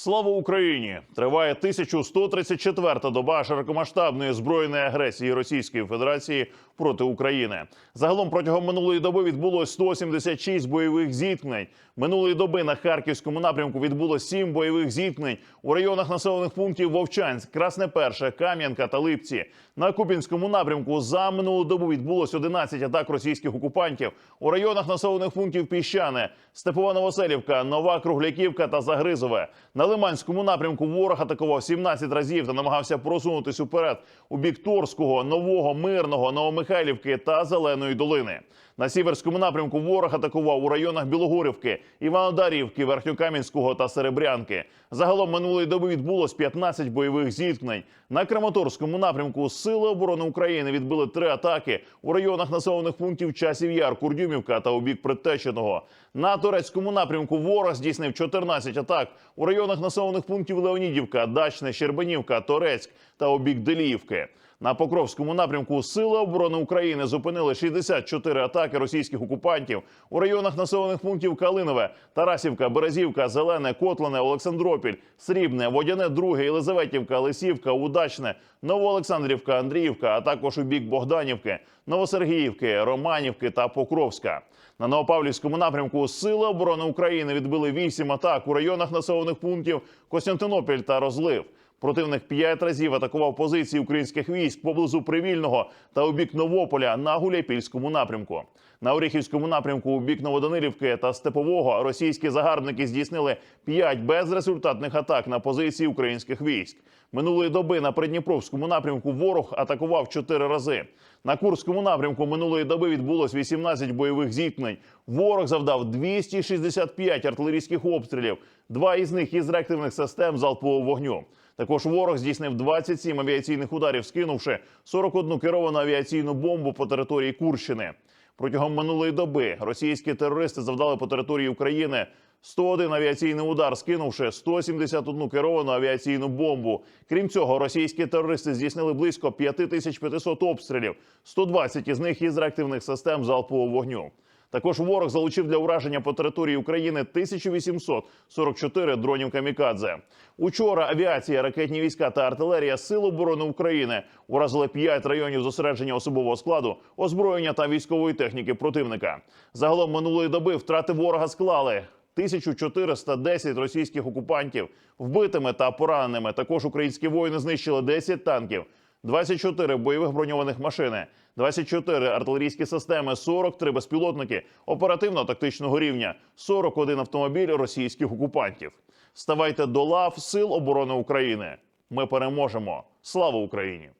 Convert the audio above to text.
Слава Україні! Триває 1134-та доба широкомасштабної збройної агресії Російської Федерації проти України. Загалом протягом минулої доби відбулось 176 бойових зіткнень. Минулої доби на харківському напрямку відбулось 7 бойових зіткнень у районах населених пунктів Вовчанськ, Красне Перше, Кам'янка та Липці. На Купінському напрямку за минулу добу відбулось 11 атак російських окупантів у районах населених пунктів Піщане, Степова Новоселівка, Нова Кругляківка та Загризове. На Лиманському напрямку ворог атакував 17 разів та намагався просунутись уперед у бік Торського, Нового, Мирного, Новомихайлівки та Зеленої долини. На сіверському напрямку ворог атакував у районах Білогорівки, Іванодарівки, Верхньокам'янського та Серебрянки. Загалом минулої доби відбулось 15 бойових зіткнень. На Краматорському напрямку Сили оборони України відбили три атаки у районах населених пунктів Часів Яр, Курдюмівка та у бік Предтеченого. На турецькому напрямку ворог здійснив 14 атак у районах населених пунктів Леонідівка, Дачне, Щербанівка, Торецьк та обік бік Деліївки. На Покровському напрямку Сили оборони України зупинили 64 атаки російських окупантів у районах населених пунктів Калинове, Тарасівка, Березівка, Зелене, Котлане, Олександропіль, Срібне, Водяне, Друге, Єлизаветівка, Лисівка, Удачне, Новоолександрівка, Андріївка, а також у бік Богданівки, Новосергіївки, Романівки та Покровська. На Новопавлівському напрямку Сили оборони України відбили 8 атак у районах населених пунктів Костянтинопіль та Розлив. Противник п'ять разів атакував позиції українських військ поблизу Привільного та у бік Новополя на Гуляйпільському напрямку. На Оріхівському напрямку у бік Новоданилівки та Степового російські загарбники здійснили п'ять безрезультатних атак на позиції українських військ. Минулої доби на Придніпровському напрямку ворог атакував чотири рази. На Курському напрямку минулої доби відбулось 18 бойових зіткнень. Ворог завдав 265 артилерійських обстрілів, два із них із реактивних систем залпового вогню. Також ворог здійснив 27 авіаційних ударів, скинувши 41 керовану авіаційну бомбу по території Курщини. Протягом минулої доби російські терористи завдали по території України 101 авіаційний удар, скинувши 171 керовану авіаційну бомбу. Крім цього, російські терористи здійснили близько 5500 обстрілів, 120 із них із реактивних систем залпового вогню. Також ворог залучив для ураження по території України 1844 дронів камікадзе. Учора авіація, ракетні війська та артилерія Сил оборони України уразили 5 районів зосередження особового складу, озброєння та військової техніки противника. Загалом минулої доби втрати ворога склали 1410 російських окупантів вбитими та пораненими. Також українські воїни знищили 10 танків. 24 бойових броньованих машини, 24 артилерійські системи, 43 безпілотники оперативно-тактичного рівня, 41 автомобіль російських окупантів. Ставайте до лав Сил оборони України. Ми переможемо. Слава Україні!